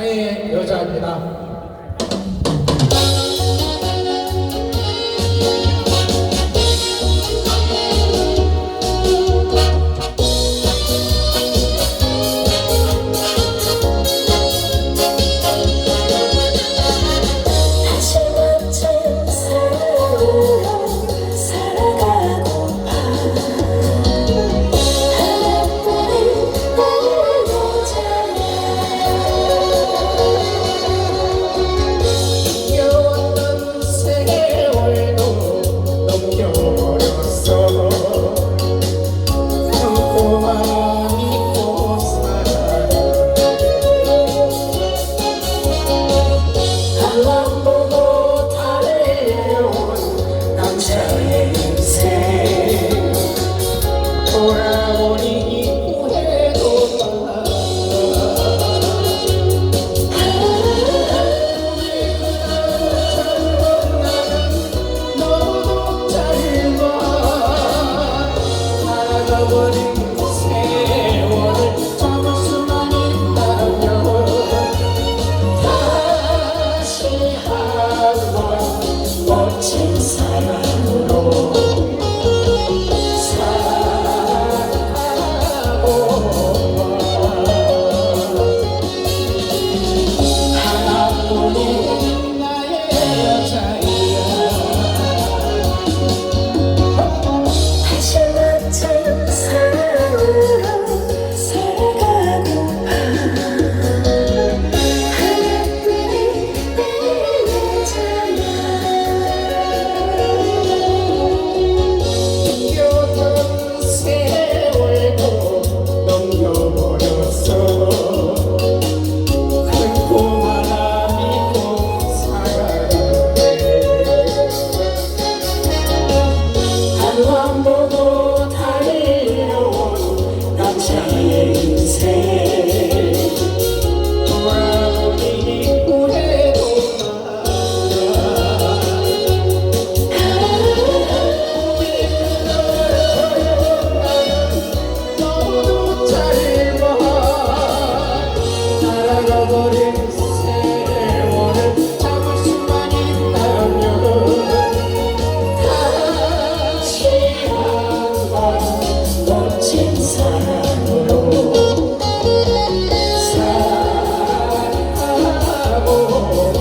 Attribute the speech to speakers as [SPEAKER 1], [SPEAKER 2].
[SPEAKER 1] 나의 여자입니다. 한번 oh, oh, oh.